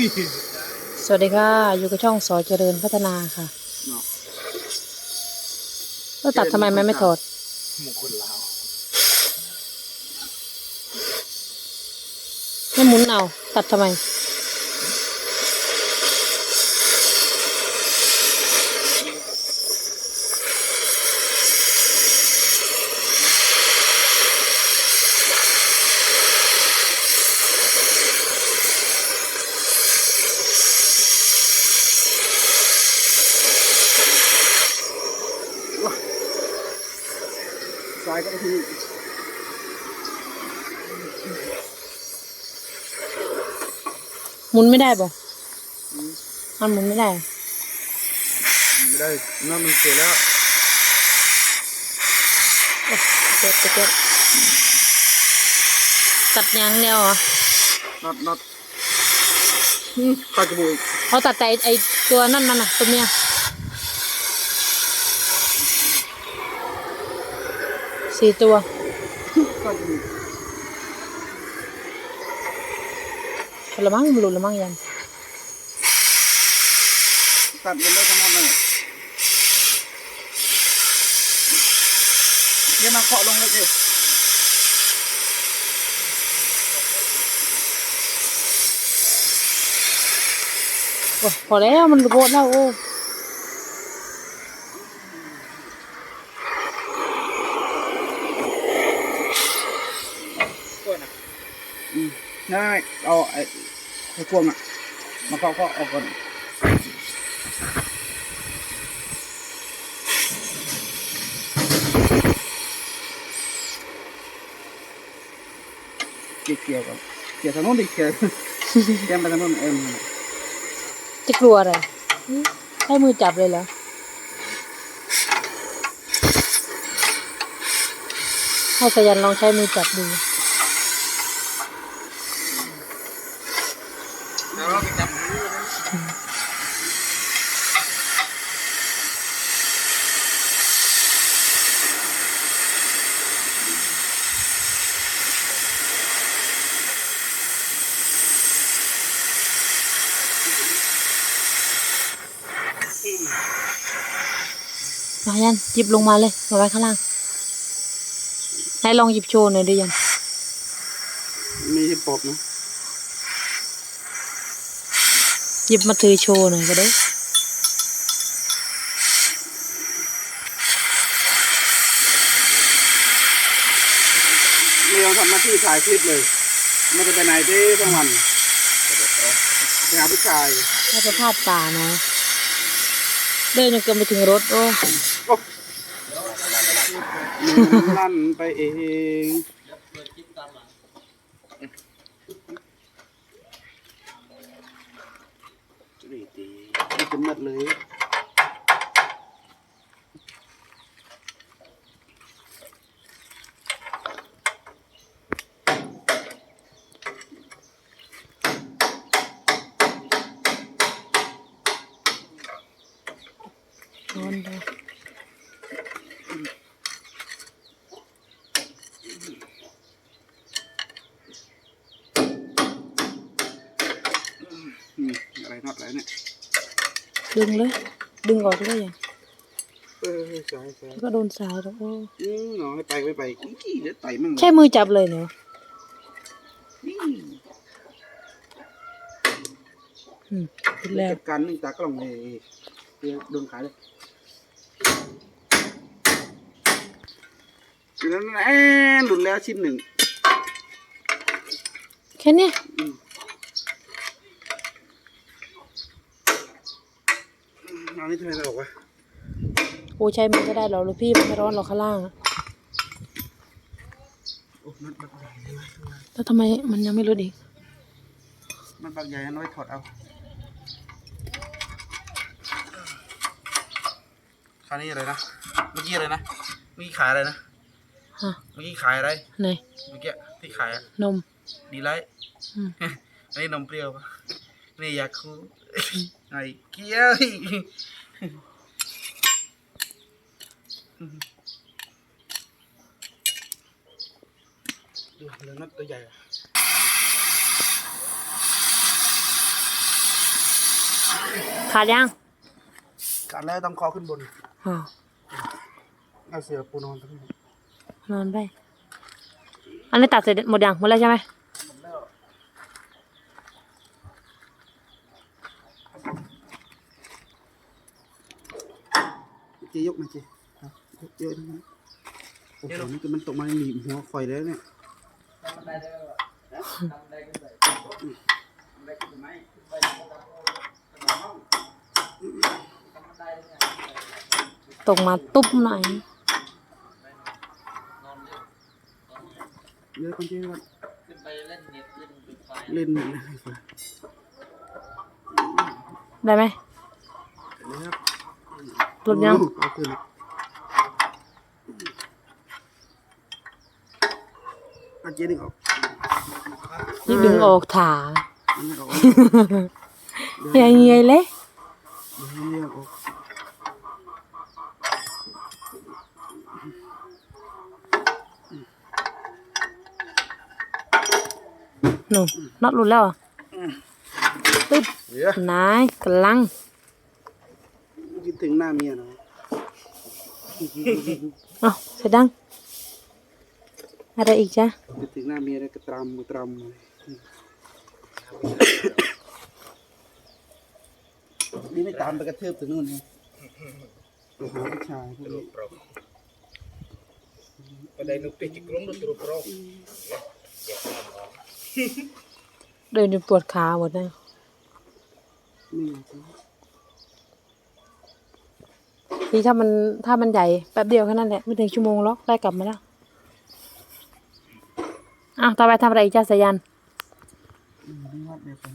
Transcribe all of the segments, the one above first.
สวัสดีค่ะ อยู่กับช่องสอเจริญพัฒนาค่ะเนาะแล้วตัดทำไมมันไม่ถอดมงคลลาวไม่หมุนเอา ตัดทำไม หมุนไม่ได้บ่มันหมุนไม่ได้ ไม่ได้นั่นมันเสียแล้วเจ็บเจ็บตัดยางเดียวเหรอน็อตน็อตอืมตัดจมูกเขาตัดแต่ไอ้ไอตัวนั่นมันอะตัวเนี้ย สี่ตัวตัดจมูกพอละมั้งมันหลุดละมั้งยันตัดกันเลยทั้งหมดเลยเดี๋ยวมาเคาะลงเลยสิโอ้พอแล้วมันโบดแล้วโอ้อืม ได้เอาไอ้ไอ้พวงอะมาเคาะเคาะออกก่อนเกี่ยวกี่ยวก่อนเกี่ยวทางโน้นดิเกี่ยวเกี่ยวไปทางโน้นเอ็มจะกลัวอะไรให้มือจับเลยเหรอให้สยันลองใช้มือจับดู แล้วเราไปจับ มายันหยิบลงมาเลยมาไว้ข้างล่างไหนลองหยิบโชว์หน่อยดิยันมีปอบนะหยิบมาถือโชว์หน่อยก็ได้เรียวทำหน้าที่ถ่ายคลิปเลยไม่ได้ไปไหนที่ทั้งวันไปหาผู้ชายถ้าจะพลาดป่านะเดินจนเกินไปถึงรถโอ้โอ้ ลั่นไปเองนี่ตีนี่จะมัดเลย นอนดู อืมอะไรน็อตอะไรเนี่ย ดึงเลย ดึงออกเลยยันเออใช่ใช่แล้วก็โดนสายแล้วโอ้อืมน้องให้ไปไม่ไปอีกี้เดี๋ยวไต่มั่งใช้มือจับเลยเนาะนี่อืมติดแล้วจัดการหนึ่งตากล้องเลยเดี๋ยวโดนขายเลยอยู่นั้นแอนหลุดแล้วชิ้นหนึ่งแค่เนี้ยอั นนี้ทำไมตลกวะโอ้ใช้มือก็ได้หรอกลูกพี่มันไม่ร้อนหรอกข้างล่างอะโอ้มันบักใหญ่เลยว่ะแล้วทำไมมันยังไม่รู้อีก มันบักใหญ่อันน้อยถอดเอาคราวนี้อะไรนะ เมื่อกี้อะไรนะ เมื่อกี้ขายอะไรนะ ฮะ เมื่อกี้ขายอะไร ไหน เมื่อกี้ที่ขายอะนม ดีไลท์อืม อันนี้นมเปรี้ยวปะนี่ยาคู ไอ้เกี้ยวดูเหลือนัดตัวใหญ่อะขาดยังกัดแล้วต้องคอขึ้นบนอ๋อเอาเสือปูนอนตรงนี้นอนไป อันนี้ตัดเสร็จหมดยังหมดแล้วใช่ไหม เจยกมาเจครับยกเยอะนะโอ้โหนี่คือมันตกมาหนีบหัวคอยแล้วเนี่ยตกมาตุ๊บหน่อยเยอะคนเจครับขึ้นไปเล่นเน็ตเล่นไฟเล่นเน็ตนะได้ไหมนะครับ สุดยังอาเจนึงออกนี่ดึงออกถาเฮียเฮียเลยหนูน็อตหลุดแล้วอ่ะตึ๊บนายกำลัง คิดถึงหน้าเมียเนาะเอ้าเสร็จดังอะไรอีกจ้ะคิดถึงหน้าเมียแล้วก็ตรำมือตรำเลยนี่ไม่ตามไปกระเทืบถึงนู่นเลยไปหาผู้ชายพวกนี้ Pada nuk teh ciklong tu terus pro. เดินจนปวดขาหมดเลยนี่ไงสิ นี่ถ้ามันถ้ามันใหญ่แป๊บเดียวแค่นั้นแหละไม่ถึงชั่วโมงหรอกได้กลับมาแล้วอ้าวต่อไปทำอะไรอีกจ้าสายันอืมนี่วัดเดียวกัน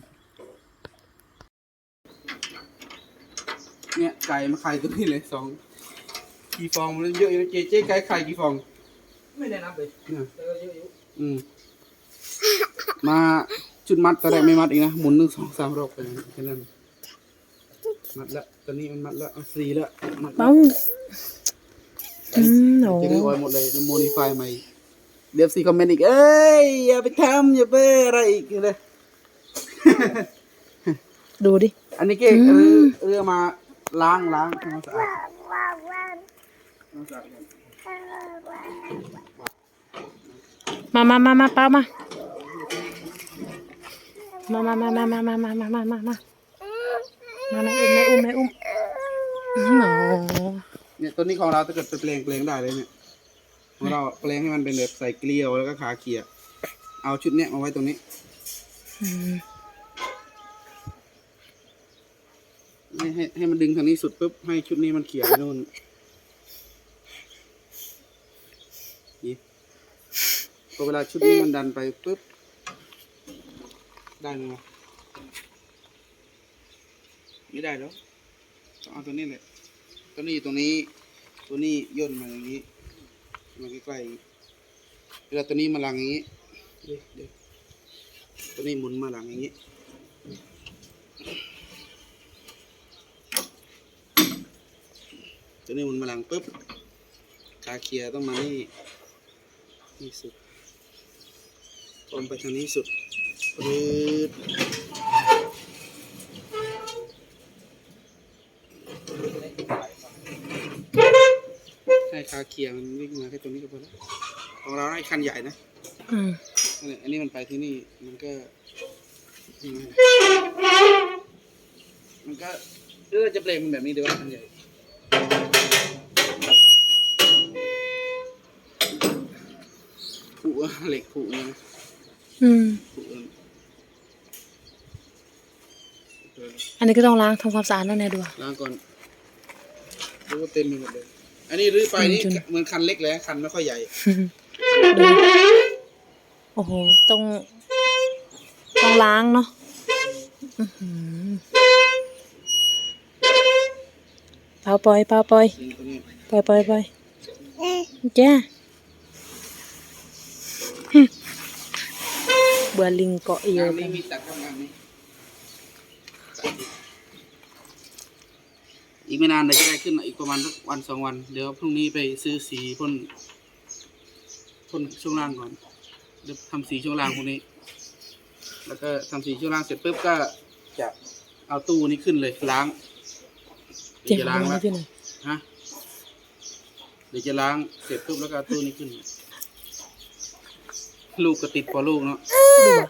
เนี่ยไก่มาไข่ตัวนี้เลยสองกี่ฟองมันเยอะอยู่นะเจ๊เจ๊ไก่ไข่กี่ฟอง ไม่ได้นับเลยเนี่ยแต่ก็เยอะอยู่อืมมาชุดมัดตอนแรกไม่มัดอีกนะหมุนหนึ่งสองสามรอบไปแค่นั้นมัดละ ตอนนี้มันมัดละเอาสี่ละมัดละเอ้าอืมโหจะได้ออยหมดเลยโมดิฟายใหม่เดี๋ยวสี่คอมเมนต์อีก เอ้ย อย่าไปทำอย่าไปอะไรอีกเลย ดูดิ อันนี้เก๊เรือเรือมาล้างล้างทำความสะอาดทำความสะอาดก่อนมามามามาเป้ามา มามามามามามามามามา มามามามาอุ้มแม่อุ้มแม่อุ้มอื้อหือเนี่ยตัวนี้ของเราถ้าเกิดไปเปลงเปลงได้เลยเนี่ยของเราเปลงให้มันเป็นแบบใส่เกลียวแล้วก็ขาเขียเอาชุดเนี้ยมาไว้ตรงนี้ให้ให้ให้มันดึงทางนี้สุดปุ๊บให้ชุดนี้มันเขี่ยไปนู่นนี่พอเวลาชุดนี้มันดันไปปุ๊บได้ไหม ไม่ได้แล้วต้องเอาตัวนี้แหละตัวนี้อยู่ตรงนี้ ตัวนี้ย่นมาอย่างนี้มาใกล้ๆเวลาตัวนี้มาหลังอย่างนี้เดี๋ยวเดี๋ยวตัวนี้หมุนมาหลังอย่างนี้ตัวนี้หมุนมาหลังปุ๊บขาเคลียร์ต้องมานี่นี่สุดตรงไปทางนี้สุดปืด ให้ขาเคลียร์มันวิ่งมาแค่ตรงนี้ก็พอแล้วของเราให้คันใหญ่นะอืมนั่นแหละอันนี้มันไปที่นี่มันก็ยังไงมันก็เออจะเปลงมันแบบนี้ดีว่าคันใหญ่ผูอะเหล็กผูนะอืมผูเอิ้นอันนี้ก็ต้องล้างทำความสะอาดนั่นแน่ดูอะล้างก่อนดูว่าเต็มไปหมดเลย อันนี้รื้อไปนี่จนเหมือนคันเล็กเลยนะคันไม่ค่อยใหญ่ดูโอ้โหต้องต้องล้างเนาะอื้อหือเปล่าปล่อยเปล่าปล่อยนี่ตัวนี้ปล่อยปล่อยปล่อยจ้าหึเบื่อลิงเกาะเอวงานกันี้ น มีตัดทำงานนี้ตัดอีก อีกไม่นานเดี๋ยวจะได้ขึ้นอีกประมาณสักวันสองวัน เดี๋ยวพรุ่งนี้ไปซื้อสีพ่นพ่นช่วงล่างก่อนเดี๋ยวทำสีช่วงล่างพวกนี้ แล้วก็ทำสีช่วงล่างเสร็จปุ๊บก็จะเอาตู้นี้ขึ้นเลยล้างเจ็บเดี๋ยวจะเลล้างยแล้วที่ไหนฮะเดี๋ยวจะล้างเสร็จปุ๊บแล้วก็เอาตู้นี้ขึ้น ลูกก็ติดพอลูกเนาะดูอะ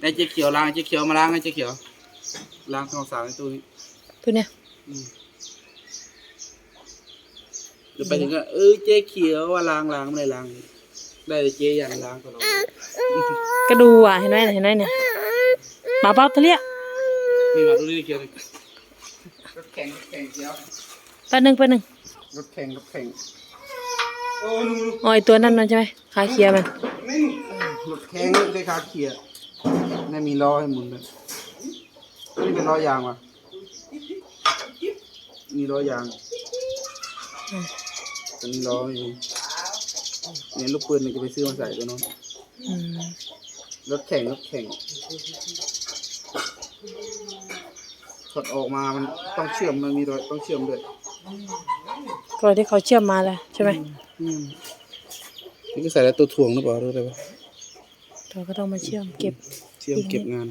ไอ้เจ๊เขียวล้างไอ้เจ๊เขียวมาล้างไอ้เจ๊เขียวล้างข้าวสารในตู้นี้ตัวเนี้ยอืมเดี๋ยวไปถึงก็เออเจ๊เขียวว่าล้างล้างไม่ได้ล้างได้แต่เจ๊ยันล้างตลอดก็ดูอะเห็นไหมเห็นไหมเนี่ยป้าป้าทะเลียนี่มาดูนี่เขียวเลยรถแข่งรถแข่งเดียวแป๊บหนึงแป๊บหนึงรถแข่งรถแข่งโอ้นู่นอ๋อไอตัวนั้นมันใช่ไหมขาเคลียร์มันนี่รถแข่งได้คาเขีย ไม่มีล้อให้หมุนเลยนี่เป็นล้อยางวะมีล้อยางแต่มีล้อไม่มีเนี่ยลูกปืนเนี่ยจะไปซื้อมาใส่ตัวเน้องอืมรถแข่งรถแข่งถอดออกมามันต้องเชื่อมมันมีรอยต้องเชื่อมด้วยก็ที่เขาเชื่อมมาแล้วใช่ไหมอืมนี่ก็ใส่แล้วตัวถ่วงหรือเปล่าหรืออะไรวะ เราก็ต้องมาเชื่อมเก็บเชื่อมเก็บงาน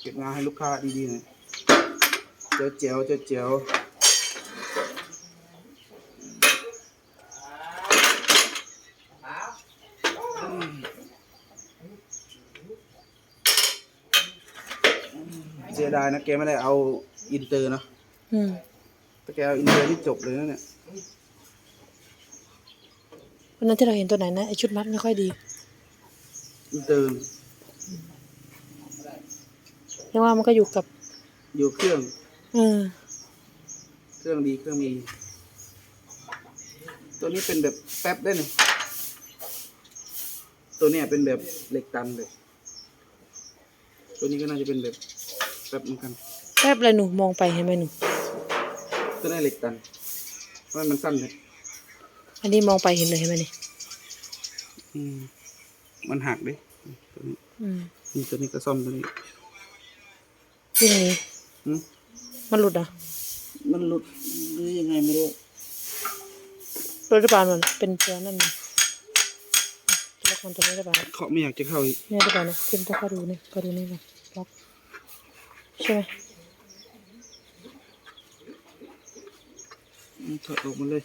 เก็บงานให้ลูกค้าดีๆหน่อยเจ้าเจียวเจ้าเจียวเสียดายนะแกไม่ได้เอาอินเตอร์เนอะอืม ถ้าแกเอาอินเตอร์ที่จบเลยนะเนี่ยวันนั้นที่เราเห็นตัวไหนนะไอชุดมัดไม่ค่อยดีอินเตอร์เรียกว่ามันก็อยู่กับ อยู่เครื่อง เออ เครื่องดีเครื่องมี ตัวนี้เป็นแบบแป๊บได้เนี่ยตัวเนี้ยเป็นแบบเหล็กตันเลย ตัวนี้ก็น่าจะเป็นแบบแป๊บเหมือนกัน แป๊บเลยหนูมองไปเห็นไหมหนู ตัวนี้เหล็กตันเพราะมันสั้นเลยอันนี้มองไปเห็นเลยเห็นไหมนี่อืมมันหักดิตัวนี้อืมนี่ตัวนี้ก็ซ่อมตัวนี้วิ่งหนี้อืมมันหลุดเหรอะมันหลุดหรือยังไงไม่รู้หลุดหรือเปล่ามันเป็นตัวนั่นนะล็อกมันตัวนี้หรือเปล่าเขาไม่อยากจะเข้าอีกเนี่ยหรือเปล่าเนี่ยขึ้นต้องเข้าดูนี่เข้าดูนี่ก่อนล็อกใช่ไหม อืม ถอดออกมาเลย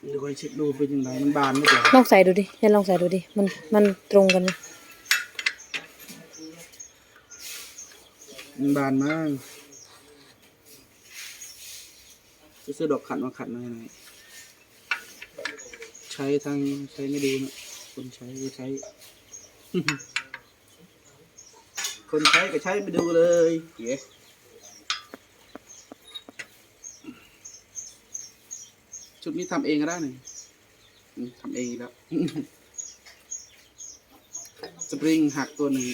เดี๋ยวคอยเช็คดูเป็นยังไงมันบานไม่เปล่าลองใส่ดูดิยันลองใส่ดูดิ มัน มันตรงกันไหมมันบานมากจะซื้อดอกขันมาขันมาไหนใช้ทางใช้ไม่ดูนะคนใช้ก็ใช้ คนใช้ก็ใช้ไม่ดูเลยเย้ ชุดนี้ทำเองก็ได้หนึ่งอืมทำเองอีกแล้ว สปริงหักตัวหนึ่ง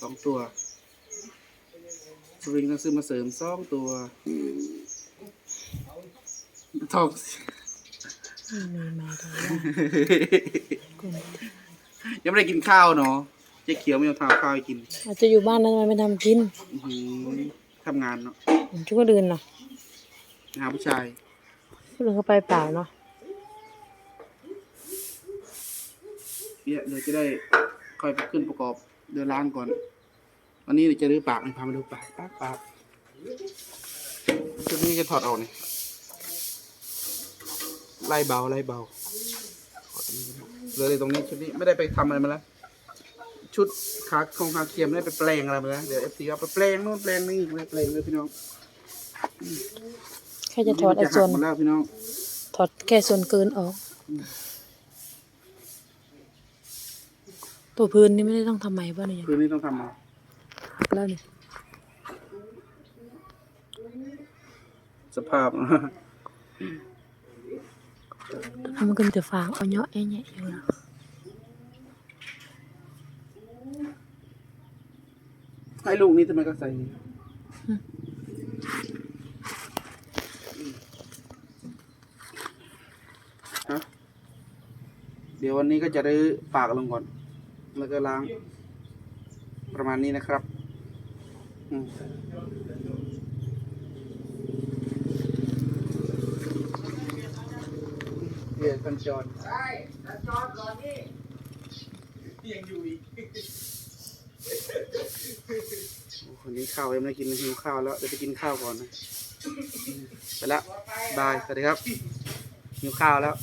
สองตัว สปริงต้องซื้อมาเสริมสองตัว ทองไม่มีมาแต่ว่าคนยังไม่ได้กินข้าวเนาะเจ๊เขียวไม่ยอมทำข้าวให้กิน อาจจะอยู่บ้านนั้นทำไมไม่ทำกินอื้อหือทำงานเนาะชุกก็เดินเนาะหาผู้ชาย ผู้อื่นเขาไปเปล่าเนาะเนี่ยเดี๋ยวจะได้ค่อยไปขึ้นประกอบเดินล้างก่อน วันนี้เดี๋ยวจะรื้อปากให้พามาดูปากปากปากชุดนี้จะถอดออกเนี่ยไล่เบาไล่เบาเลือแต่ตรงนี้ชุดนี้ไม่ได้ไปทำอะไรมาแล้ว ชุดขาคงขาเคียมไม่ได้ไปแปลงอะไรมาแล้วเดี๋ยวเอฟซีเอาไปแปลงนู่นแปลงนี่อีกแปลงเลยพี่น้อง แค่จะถอดไอ้ส่วน มัจะหักหมดแล้วพี่น้องถอดแค่ส่วนเกินออก ตัวพื้นนี่ไม่ได้ต้องทำใหม่ป่ะเนี่ยคืนนี้ต้องทำมาหักแล้วเนี่ยสภาพถ้ามันก็มีแต่ฟางเอาเนาะแอะแยะอยู่แล้วไอ้ลูกนี้ทำไมก็ใส่นี่ี๋ยววันนี้ก็จะรื้อปากลงก่อน แล้วก็ล้าง ประมาณนี้นะครับเดี๋ยวกันจอนใช่กันจอดก่อนนี่ยังอยู่อีกคนนี้ข้าวยังไม่กินหิวข้าวแล้วเดี๋ยวไปกินข้าวก่อนนะ ไปละบาย สวัสดีครับหิวข้าวแล้ว